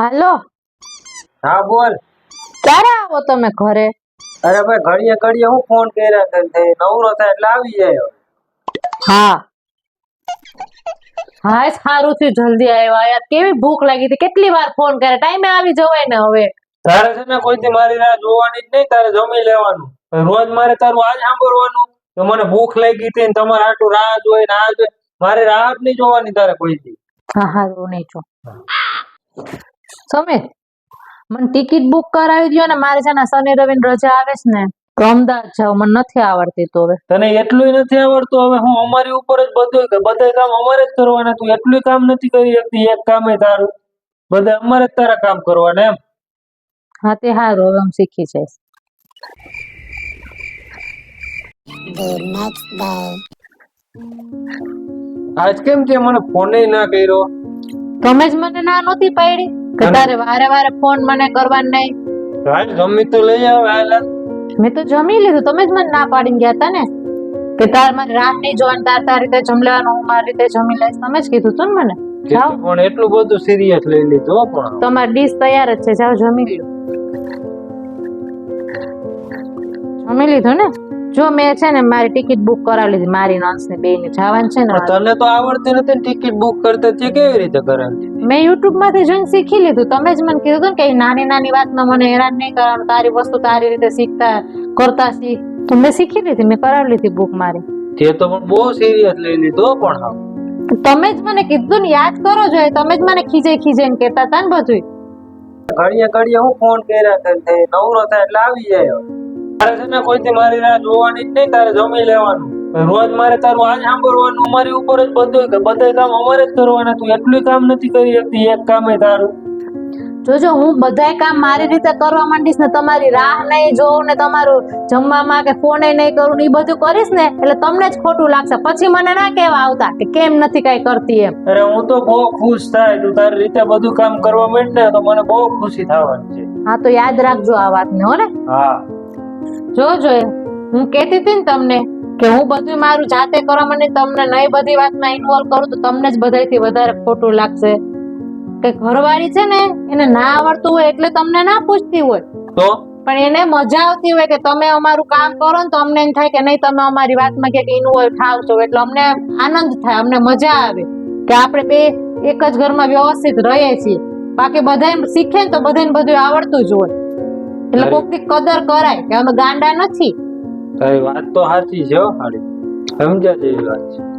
હાલો. હા બોલ. ક્યારે આવો તમે ઘરે? અરે ભાઈ ઘડીએ ઘડીએ હું ફોન કર્યા કરે છે નવરો થાય એટલે આવી જાય હા. હા સારું થયું જલ્દી આવ્યા. યાર કેવી ભૂખ લાગી હતી? કેટલી વાર ફોન કરે ટાઈમે આવી જવાય ને હવે. તારે છે ને કોઈથી મારી રાહ જોવાની જ નહીં તારે જમી લેવાનું. રોજ મારે તારું આજ સાંભળવાનું. કે મને ભૂખ લાગી હતી ને તમારે આટલું રાહ જોઈ ને આ જોઈ. મારે રાહ જ નહીં જોવાની તારે કોઈથી. હા હારું નહીં છો સમીર મને ટિકિટ બુક કરાવી દો ને મારે છે ને શનિ રવિ રજા આવે છે ને તો અમદાવાદ જાવ મને નથી આવડતી તો હવે. તને એટલું નથી આવડતું? હવે હું અમારી ઉપર જ બધું કે બધા કામ અમારે જ કરવાના તું એટલું કામ નથી કરી શકતી એક કામે તારું. બધા અમારે જ તારા કામ કરવાના એમ. હા તે સારું હવે હું શીખી જઈશ. આજ કેમ તે મને ફોન ના કર્યો? તમે જ મને ના નહોતી પાડી? કે તારે વારે વારે ફોન મને કરવા નહીં? હાલ જમી તો લઈ આવ હાલ. મેં તો જમી લીધું તમે જ મને ના પાડીને ગયા હતા ને? કે તાર મારે રાત નહીં જોવાનું તાર તારી રીતે જમ લેવાનું હું મારી રીતે જમી લઈશ તમે જ કીધું તું ને મને. જાઓ. પણ એટલું બધું સિરિયસ લઈ લીધું પણ. તમારી ડીશ તૈયાર જ છે જાઓ જમી લ્યો. જમી લીધું ને? જો મેં છે ને મારી ટિકિટ બુક કરાવી લીધી મારી નોન્સ ને બે ની જવાનું છે ને તને તો આવડતી નથી ટિકિટ બુક કરતા તે કેવી રીતે કરાવી મેં યુટ્યુબમાંથી જોઈને શીખી લીધું. તમે જ મને કીધું કે નાની નાની વાતમાં મને હેરાન નહીં કરવાનું તારી વસ્તુ તારી રીતે શીખતા કરતા શીખ. તો મેં શીખી લીધી મેં કરાવી લીધી બુક મારી. તે તો પણ બહુ સિરિયસ લઈ લીધો પણ હા. તમે જ મને કીધું ને યાદ કરો જોઈએ તમે જ મને ખીજે ખીજે ને કહેતા હતા ને બધું ઘડીએ ઘડીએ હું ફોન કર્યા કરે નવરો થાય એટલે આવી જાય તારે છે ને કોઈથી મારી રાહ જોવાની જ નહીં તારે જમી લેવાનું. રોજ મારે તારું આજ સાંભળવાનું અમારી ઉપર જ બધું બધા કામ અમારે જ કરવાના તું એટલું કામ નથી કરી શકતી એક કામે તારું. જોજો હું બધાય કામ મારી રીતે કરવા માંડીશ ને તમારી રાહ નહીં જોઉં ને તમારું જમવામાં કે ફોને નહીં કરું ને એ બધું કરીશ ને એટલે તમને જ ખોટું લાગશે. પછી મને ના કહેવા આવતા કે કેમ નથી કઈ કરતી એમ. અરે હું તો બહુ ખુશ થાય તું તારી રીતે બધું કામ કરવા માંડ ને તો મને બહુ ખુશી થવાની છે. હા તો યાદ રાખજો આ વાતને હો ને? હા. જોજો. હું કહેતી હતી ને તમને કે હું બધું મારું જાતે કરવા મને તમને નહીં બધી વાતમાં ઇન્વોલ્વ કરું તો તમને જ બધાથી વધારે ખોટું લાગશે. કે ઘરવાળી છે ને એને ના આવડતું હોય એટલે તમને ના પૂછતી હોય. તો? પણ એને મજા આવતી હોય કે તમે અમારું કામ કરો ને તો અમને એમ થાય કે નહીં તમે અમારી વાતમાં ક્યાંક ઇન્વોલ્વ થાવ છો એટલે અમને આનંદ થાય અમને મજા આવે કે આપણે બે એક જ ઘરમાં વ્યવસ્થિત રહીએ છીએ. બાકી બધા શીખે ને તો બધાને બધું આવડતું જ હોય. એટલે કોઈક કદર કરાય કે અમે ગાંડા નથી. તારી વાત તો સાચી છે હો હાડી સમજ્યા જેવી વાત છે.